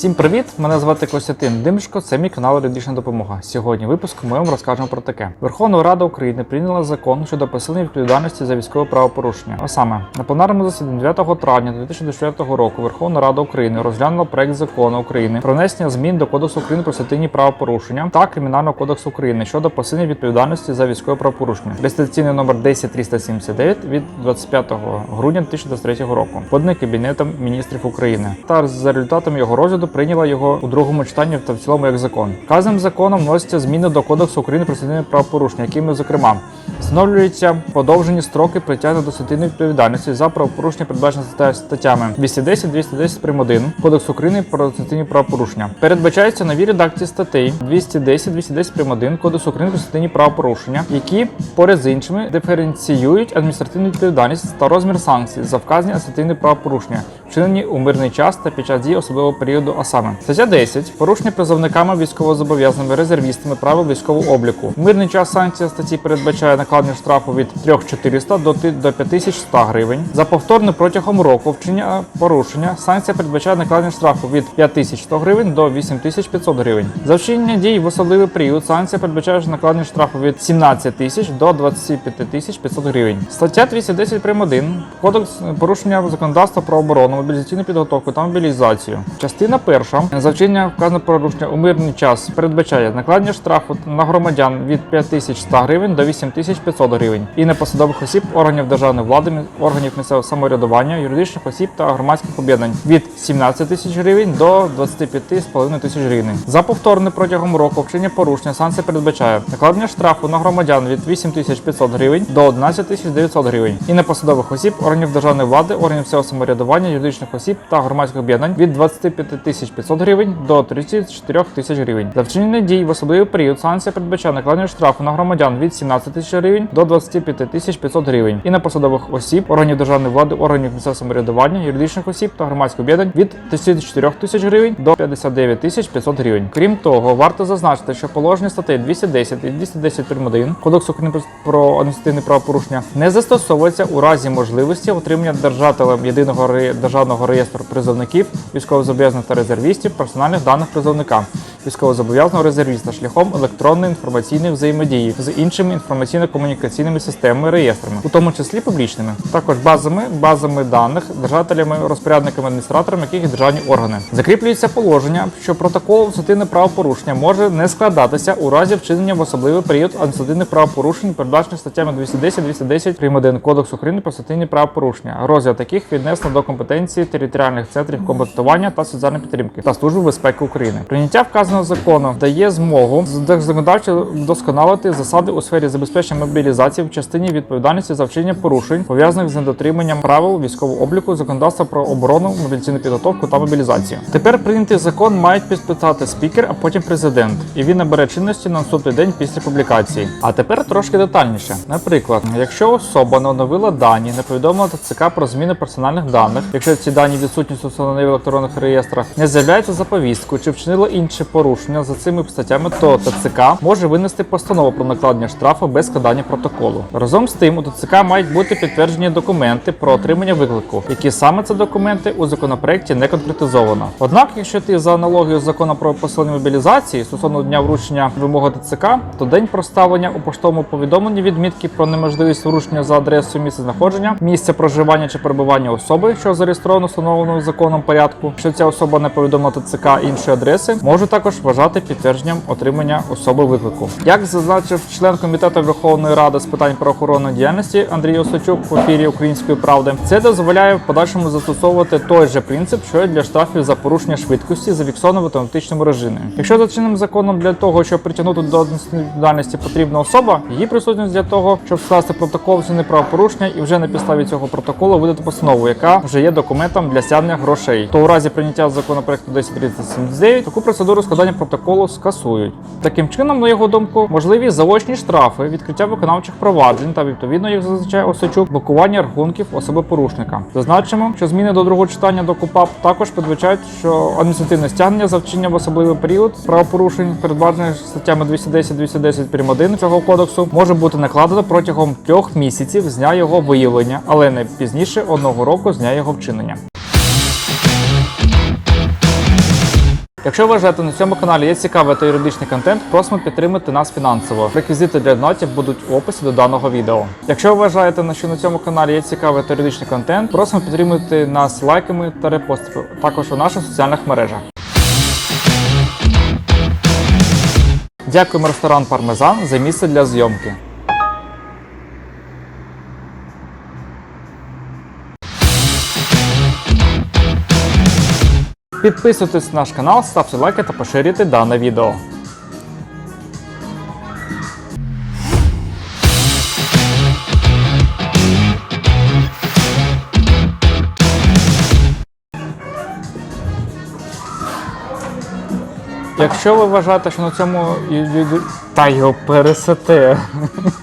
Всім привіт! Мене звати Костянтин Димшко, це мій канал Юридична допомога. Сьогодні в випуску ми вам розкажемо про таке. Верховна Рада України прийняла закон щодо посилення відповідальності за військове правопорушення. А саме на пленарному засіданні 9 травня 2024 року Верховна Рада України розглянула проект закону України про внесення змін до Кодексу України про адміністративні правопорушення та Кримінального кодексу України щодо посилення відповідальності за військове правопорушення. Реєстраційний номер 10379 від 25 грудня 2023 року, поданий Кабінетом міністрів України. Та за результатами його розгляду прийняла його у другому читанні та в цілому як закон. Вказаним законом вносяться зміни до Кодексу України про адміністративні правопорушення, якими, зокрема, встановлюються подовжені строки притягнення до адміністративної відповідальності за правопорушення, передбачені стаття- статтями 210, 210 прим. 1 Кодексу України про адміністративні правопорушення. Передбачаються нові редакції статей 210, 210 прим. 1 Кодексу України про адміністративні правопорушення, які поряд з іншими диференціюють адміністративну відповідальність та розмір санкцій за вказані адміністративні правопорушення, вчинені у мирний час та під час дії особливого періоду, а саме стаття 10 порушення призовниками військовозобов'язаними резервістами правил військового обліку. Мирний час санкція статті передбачає накладення штрафу від 3400 до ти- до 5100 гривень. За повторне протягом року вчинення порушення санкція передбачає накладення штрафу від 5100 гривень до 8500 гривень. За вчинення дій в особливий період санкція передбачає накладення штрафу від 17 тисяч до 25 тисяч 500 гривень. Стаття 210 прим. 1 Кодекс порушення законодавства про оборону, мобілізаційну підготовку та мобілізацію. Частина перша за вчинення вказаного порушення у мирний час передбачає накладення штрафу на громадян від 5100 гривень до 8500 гривень і непосадових осіб органів державної влади, органів місцевого самоврядування, юридичних осіб та громадських об'єднань від 17 тисяч гривень до 25,5 тисяч гривень. За повторне протягом року вчинення порушення санкція передбачає накладення штрафу на громадян від 8500 гривень до 11900 гривень і непосадових осіб органів державної влади, органів місцевого самоврядування, юридичних осіб та громадських об'єднань від 25500 гривень до 34 тисяч гривень. За вчинення дій в особливий період санкція передбачає накладення штрафу на громадян від 17 тисяч гривень до 25 тисяч 500 гривень і на посадових осіб, органів державної влади, органів місцевого самоврядування, юридичних осіб та громадських об'єднань від 34 тисяч гривень до 59 тисяч 500 гривень. Крім того, варто зазначити, що положення статей 210 і 210 прим. 1 Кодексу України про адміністративне правопорушення не застосовується у разі можливості отримання держателем єдиного державного реєстру призовників, військовозобов'язаних та резервістів персональних даних призовника, військовозобов'язаного резервіста шляхом електронної інформаційної взаємодії з іншими інформаційно-комунікаційними системами реєстрами, у тому числі публічними, також базами, базами даних, держателями, розпорядниками, адміністраторами, яких державні органи. Закріплюється положення, що протокол адміністративне правопорушення може не складатися у разі вчинення в особливий період адміністративних правопорушень, передбачених статтями 210 210 прим. 1 Кодексу України про адміністративні правопорушення. Розгляд таких віднесено до компетенції територіальних центрів комплектування та соціальної підтримки та Служби безпеки України. Прийняття вказаного закону дає змогу законодавчо вдосконалити засади у сфері забезпечення мобілізації в частині відповідальності за вчинення порушень, пов'язаних з недотриманням правил військового обліку, законодавства про оборону, мобілізаційну підготовку та мобілізацію. Тепер прийнятий закон мають підписати спікер, а потім президент, і він набере чинності на наступний день після публікації. А тепер трошки детальніше. Наприклад, якщо особа не оновила дані, не повідомила ТЦК про зміни персональних даних, якщо ці дані відсутні в електронних реєстрах, не з'являється за повісткою чи вчинила інше порушення за цими статтями, то ТЦК може винести постанову про накладення штрафу без складання протоколу. Разом з тим, у ТЦК мають бути підтверджені документи про отримання виклику, які саме це документи у законопроекті не конкретизовано. Однак, якщо ти за аналогією з законом про посилення мобілізації стосовно дня вручення вимоги ТЦК, то день проставлення у поштовому повідомленні відмітки про неможливість вручення за адресою місця знаходження, місця проживання чи перебування особи, що зареєстровано встановленому законом порядку. Якщо ця особа не повідомила ТЦК іншої адреси, можуть також вважати підтвердженням отримання особи виклику. Як зазначив член комітету Верховної Ради з питань правоохоронної діяльності Андрій Осачук в ефірі Української правди, це дозволяє в подальшому застосовувати той же принцип, що й для штрафів за порушення швидкості, зафіксовано в автоматичному режимі. Якщо за чинним законом для того, щоб притягнути до відповідальності потрібна особа, її присутність для того, щоб скласти протокол вчинення правопорушення і вже на підставі цього протоколу видати постанову, яка вже є документом для стягнення грошей. То у разі прийняття законопроекту 1039 таку процедуру складання протоколу скасують. Таким чином, на його думку, можливі заочні штрафи, відкриття виконавчих проваджень та відповідно їх зазначає Осачук, блокування рахунків особи порушника. Зазначимо, що зміни до другого читання до КУПАП також передбачають, що адміністративне стягнення за вчинення в особливий період правопорушень, передбачених статтями 210 210 прим. 1 цього кодексу, може бути накладено протягом трьох місяців з дня його виявлення, але не пізніше одного року з дня його вчинення. Якщо вважаєте, на цьому каналі є цікавий та юридичний контент, просимо підтримати нас фінансово. Реквізити для донатів будуть в описі до даного відео. Якщо вважаєте, що на цьому каналі є цікавий та юридичний контент, просимо підтримати нас лайками та репостами, також у наших соціальних мережах. Дякуємо ресторан Пармезан за місце для зйомки. Підписуйтесь на наш канал, ставте лайки та поширюйте дане відео. Якщо ви вважаєте, що на цьому та його пересете.